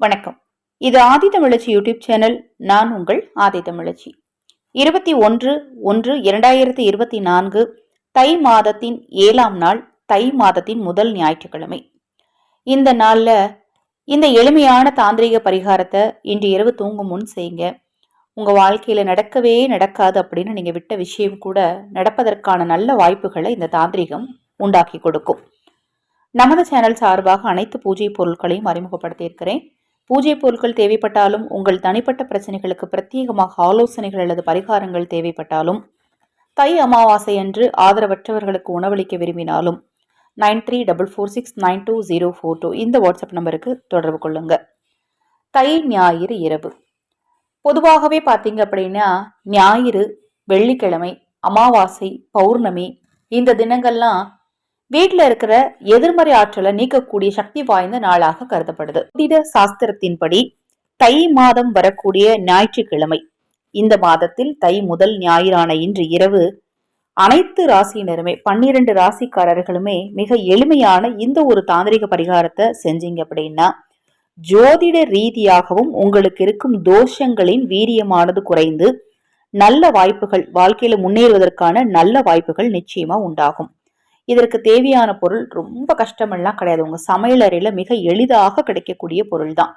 வணக்கம். இது ஆதி தமிழச்சி YouTube channel. நான் உங்கள் ஆதி தமிழச்சி. இருபத்தி ஒன்று ஒன்று இரண்டாயிரத்தி இருபத்தி நான்கு தை மாதத்தின் ஏழாம் நாள் தை மாதத்தின் முதல் ஞாயிற்றுக்கிழமை. இந்த நாளில் இந்த எளிமையான தாந்திரிக பரிகாரத்தை இன்று இரவு தூங்கும் முன் செய்யுங்க. உங்கள் வாழ்க்கையில் நடக்கவே நடக்காது அப்படின்னு நீங்கள் விட்ட விஷயம் கூட நடப்பதற்கான நல்ல வாய்ப்புகளை இந்த தாந்திரிகம் உண்டாக்கி கொடுக்கும். நமது சேனல் சார்பாக அனைத்து பூஜை பொருட்களையும் அறிமுகப்படுத்தியிருக்கிறேன். பூஜை பொருட்கள் தேவைப்பட்டாலும் உங்கள் தனிப்பட்ட பிரச்சனைகளுக்கு பிரத்யேகமாக ஆலோசனைகள் அல்லது பரிகாரங்கள் தேவைப்பட்டாலும் தை அமாவாசை அன்று ஆதரவற்றவர்களுக்கு உணவளிக்க விரும்பினாலும் nine three double four six nine two zero four two இந்த வாட்ஸ்அப் நம்பருக்கு தொடர்பு கொள்ளுங்க. தை ஞாயிறு இரவு. பொதுவாகவே பார்த்தீங்க அப்படின்னா ஞாயிறு வெள்ளிக்கிழமை அமாவாசை பௌர்ணமி இந்த தினங்கள்லாம் வீட்டில் இருக்கிற எதிர்மறை ஆற்றலை நீக்கக்கூடிய சக்தி வாய்ந்த நாளாக கருதப்படுது. புதித சாஸ்திரத்தின்படி தை மாதம் வரக்கூடிய ஞாயிற்றுக்கிழமை. இந்த மாதத்தில் தை முதல் ஞாயிறான இன்று இரவு அனைத்து ராசியினருமே பன்னிரண்டு ராசிக்காரர்களுமே மிக எளிமையான இந்த ஒரு தாந்திரிக பரிகாரத்தை செஞ்சீங்க அப்படின்னா ஜோதிட ரீதியாகவும் உங்களுக்கு இருக்கும் தோஷங்களின் வீரியமானது குறைந்து நல்ல வாய்ப்புகள் வாழ்க்கையில முன்னேறுவதற்கான நல்ல வாய்ப்புகள் நிச்சயமா உண்டாகும். இதற்கு தேவையான பொருள் ரொம்ப கஷ்டமெல்லாம் கிடையாது. உங்க சமையலறையில மிக எளிதாக கிடைக்கக்கூடிய பொருள் தான்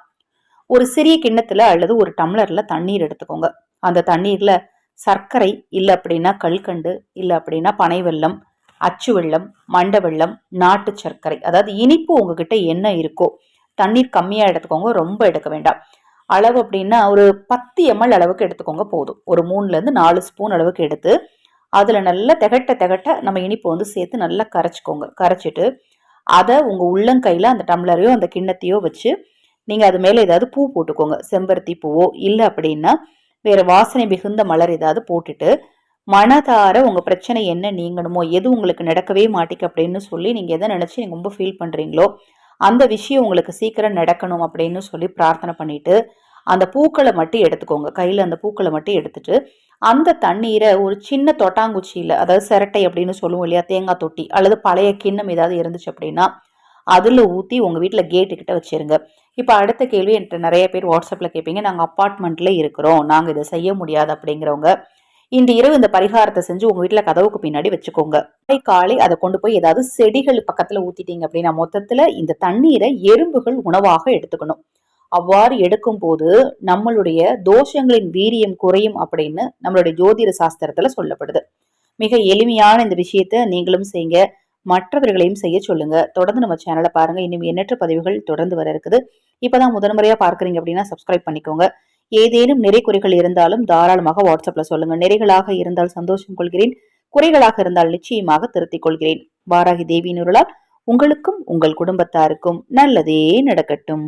ஒரு சிறிய கிண்ணத்துல அல்லது ஒரு டம்ளர்ல தண்ணீர் எடுத்துக்கோங்க. அந்த தண்ணீர்ல சர்க்கரை இல்லை அப்படின்னா கல்கண்டு இல்லை அப்படின்னா பனை வெள்ளம் அச்சு வெள்ளம் மண்ட வெள்ளம் நாட்டு சர்க்கரை. அதாவது இனிப்பு உங்ககிட்ட என்ன இருக்கோ தண்ணீர் கம்மியாக எடுத்துக்கோங்க ரொம்ப எடுக்க வேண்டாம். அளவு அப்படின்னா ஒரு பத்து எம்எல் அளவுக்கு எடுத்துக்கோங்க போதும். ஒரு மூணுலேருந்து நாலு ஸ்பூன் அளவுக்கு எடுத்து அதில் நல்லா திகட்ட திகட்ட நம்ம இனிப்பு வந்து சேர்த்து நல்லா கரைச்சிக்கோங்க. கரைச்சிட்டு அதை உங்கள் உள்ளங்கையில் அந்த டம்ளரையோ அந்த கிண்ணத்தையோ வச்சு நீங்கள் அது மேலே ஏதாவது பூ போட்டுக்கோங்க. செம்பருத்தி பூவோ இல்லை அப்படின்னா வேறு வாசனை மிகுந்த மலர் ஏதாவது போட்டுட்டு மனதார உங்கள் பிரச்சனை என்ன நீங்கணுமோ எது உங்களுக்கு நடக்கவே மாட்டேங்க அப்படின்னு சொல்லி நீங்கள் எதை நினச்சி நீங்கள் ரொம்ப ஃபீல் பண்ணுறீங்களோ அந்த விஷயம் உங்களுக்கு சீக்கிரம் நடக்கணும் அப்படின்னு சொல்லி பிரார்த்தனை பண்ணிவிட்டு அந்த பூக்களை மட்டும் எடுத்துக்கோங்க. கையில் அந்த பூக்களை மட்டும் எடுத்துட்டு அந்த தண்ணீரை ஒரு சின்ன தொட்டாங்குச்சியில் அதாவது சிரட்டை அப்படின்னு சொல்லுவோம் இல்லையா தேங்காய் தொட்டி அல்லது பழைய கிண்ணம் ஏதாவது இருந்துச்சு அப்படின்னா அதில் ஊற்றி உங்கள் வீட்டில் கேட்டுக்கிட்ட வச்சுருங்க. இப்போ அடுத்த கேள்வி என்கிட்ட நிறைய பேர் வாட்ஸ்அப்பில் கேட்பீங்க நாங்கள் அப்பார்ட்மெண்ட்டில் இருக்கிறோம் நாங்கள் இதை செய்ய முடியாது அப்படிங்கிறவங்க இன்று இரவு இந்த பரிகாரத்தை செஞ்சு உங்கள் வீட்டில் கதவுக்கு பின்னாடி வச்சுக்கோங்க. காலை அதை கொண்டு போய் ஏதாவது செடிகள் பக்கத்தில் ஊற்றிட்டீங்க அப்படின்னா மொத்தத்தில் இந்த தண்ணீரை எறும்புகள் உணவாக எடுத்துக்கணும். அவ்வாறு எடுக்கும் போது நம்மளுடைய தோஷங்களின் வீரியம் குறையும் அப்படின்னு நம்மளுடைய ஜோதிட சாஸ்திரத்துல சொல்லப்படுது. மிக எளிமையான இந்த விஷயத்த நீங்களும் செய்யுங்க மற்றவர்களையும் செய்ய சொல்லுங்க. தொடர்ந்து நம்ம சேனலை பாருங்க. இன்னும் எண்ணற்ற பதிவுகள் தொடர்ந்து வர இருக்குது. இப்பதான் முதன்முறையா பார்க்குறீங்க அப்படின்னா சப்ஸ்கிரைப் பண்ணிக்கோங்க. ஏதேனும் நிறை குறைகள் இருந்தாலும் தாராளமாக வாட்ஸ்அப்ல சொல்லுங்க. நிறைகளாக இருந்தால் சந்தோஷம் கொள்கிறேன். குறைகளாக இருந்தால் நிச்சயமாக திருத்திக் கொள்கிறேன். வாராகி தேவியின் உருளால் உங்களுக்கும் உங்கள் குடும்பத்தாருக்கும் நல்லதே நடக்கட்டும்.